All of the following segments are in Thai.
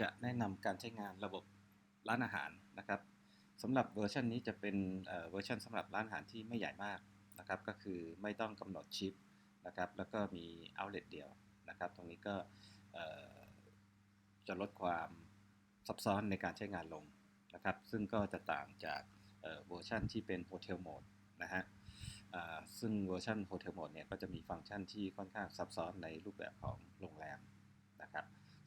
จะแนะนำการใช้งานระบบร้านอาหารนะครับสำหรับเวอร์ชันนี้จะเป็นเวอร์ชันสำหรับร้านอาหารที่ไม่ใหญ่มากนะครับ ก็คือไม่ต้องกำหนดชิปนะครับ แล้วก็มี outlet เดียวนะครับ ตรงนี้ก็จะลดความซับซ้อนในการใช้งานลงนะครับ ซึ่งก็จะต่างจากเวอร์ชันที่เป็น Hotel Mode นะฮะซึ่งเวอร์ชัน Hotel Mode เนี่ยก็จะมีฟังก์ชันที่ค่อนข้างซับซ้อนในรูปแบบของโรงแรม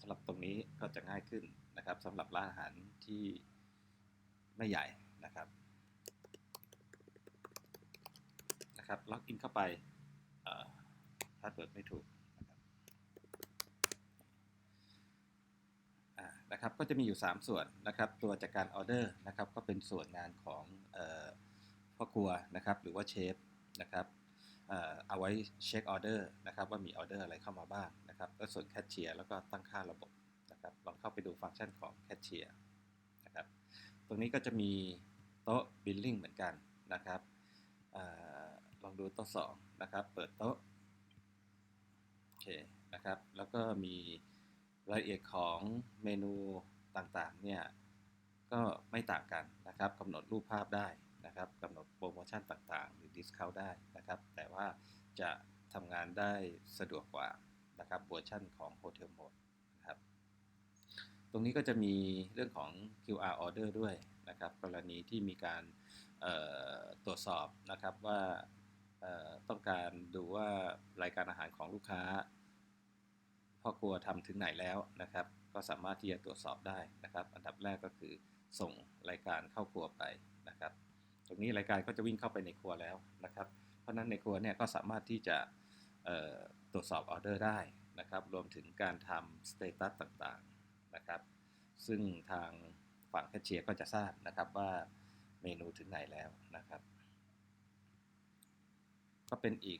ำหรับตรงนี้ก็จะง่ายขึ้นนะครับสำหรับร้านอาหารที่ไม่ใหญ่นะครับนะครับล็อกอินเข้าไปพาสเวิร์ดไม่ถูกนะครับนะครับก็จะมีอยู่ 3 ส่วนนะครับ ตัวจากการออเดอร์นะครับก็เป็นส่วนงานของพ่อครัวนะครับหรือว่าเชฟนะครับเอาไว้เช็คออเดอร์นะครับว่ามีออเดอร์อะไรเข้ามาบ้าง นะครับก็ส่วนแคชเชียร์แล้วก็ตั้งค่าระบบนะครับลองเข้าไปดูฟังก์ชันของแคชเชียร์นะครับตรงนี้ก็จะมีโต๊ะบิลลิ่งเหมือนกันนะครับอลองดูโต๊ะ2นะครับเปิดโต๊ะโอเคนะครับแล้วก็มีรายละเอียดของเมนูต่างๆเนี่ยก็ไม่ต่างกันนะครับกำหนดรูปภาพได้นะครับกำหนดโปรโมชั่นต่างๆ หรือดิสคาวได้นะครับ แต่ว่าจะทำงานได้สะดวกกว่า นะครับเวอร์ชันของ Hotel Mode นะครับ ตรงนี้ก็จะมีเรื่องของ QR order ด้วยนะครับ กรณีที่มีการตรวจสอบนะครับว่าต้องการดูว่ารายการอาหารของลูกค้าพ่อครัวทำถึงไหนแล้วนะครับ ก็สามารถที่จะตรวจสอบได้นะครับ อันดับแรกก็คือส่งรายการเข้าครัวไปนะครับ ตรงนี้รายการก็จะวิ่งเข้าไปในครัวแล้วนะครับ เพราะนั้นในครัวเนี่ยก็สามารถที่จะ ตรวจสอบออเดอร์ได้นะครับ รวมถึงการทำสเตตัสต่างๆนะครับ ซึ่งทางฝั่งแคชเชียร์ก็จะทราบนะครับว่าเมนูถึงไหนแล้วนะครับ ก็เป็นอีก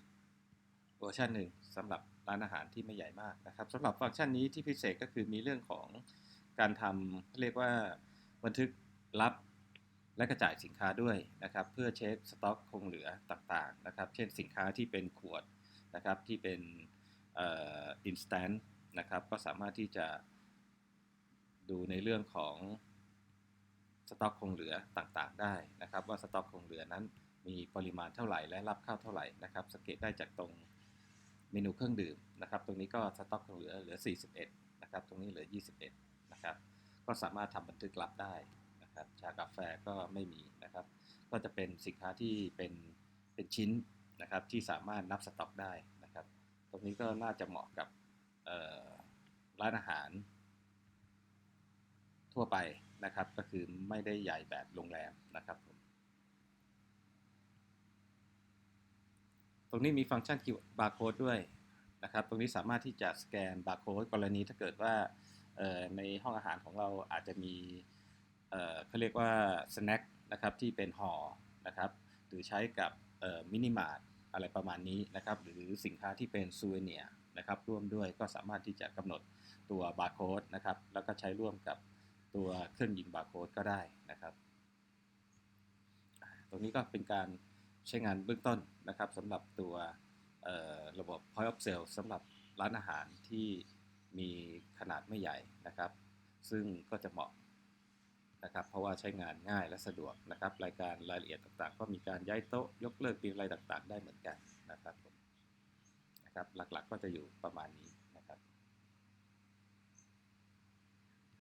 เวอร์ชันหนึ่งสำหรับร้านอาหารที่ไม่ใหญ่มากนะครับสำหรับฟังก์ชันนี้ที่พิเศษก็คือมีเรื่องของการทำเรียกว่าบันทึกรับและกระจายสินค้าด้วยนะครับ เพื่อเช็คสต็อกคงเหลือต่างๆนะครับ เช่นสินค้าที่เป็นขวด นะครับที่เป็นอ่อ instant นะครับก็สามารถที่จะดูในเรื่องของสต็อกคงเหลือต่างๆได้นะครับ ว่าสต็อกคงเหลือนั้นมีปริมาณเท่าไหร่และรับเข้าเท่าไหร่นะครับสังเกตได้จากตรงเมนูเครื่องดื่มนะครับ ตรงนี้ก็สต็อกคงเหลือเหลือ 41นะครับตรงนี้เหลือ 21นะครับก็สามารถทำบันทึกลับได้นะครับชากาแฟก็ไม่มีนะครับ ก็จะเป็นสินค้าที่เป็นเป็นชิ้น นะครับที่สามารถนับสต็อกได้นะครับ ตรงนี้ก็น่าจะเหมาะกับร้านอาหาร ทั่วไปนะครับ ก็คือไม่ได้ใหญ่แบบโรงแรมนะครับผมตรงนี้มีฟังก์ชัน QR code ด้วยนะครับ ตรงนี้สามารถที่จะสแกนบาร์โค้ดกรณีถ้าเกิดว่าในห้องอาหารของเราอาจจะมีเอ่อเขาเรียกว่าสแน็คนะครับที่เป็นห่อนะครับ หรือใช้กับ มินิมาร์ทอะไรประมาณนี้นะครับหรือสินค้าที่เป็นซูเวเนียนะครับร่วมด้วยก็สามารถที่จะกำหนดตัวบาร์โค้ดนะครับแล้วก็ใช้ร่วมกับตัวเครื่องยิงบาร์โค้ดก็ได้นะครับ ตรงนี้ก็เป็นการใช้งานเบื้องต้นนะครับสำหรับตัวระบบ Point of Sale สำหรับร้านอาหารที่มีขนาดไม่ใหญ่นะครับ ซึ่งก็จะเหมาะ นะครับเพราะว่าใช้งานง่ายและสะดวกนะครับรายการรายละเอียดต่างๆ ก็มีการย้ายโต๊ะยกเลิกปีอะไรต่างๆ ได้เหมือนกันนะครับผมนะครับหลักๆก็จะอยู่ประมาณนี้นะครับ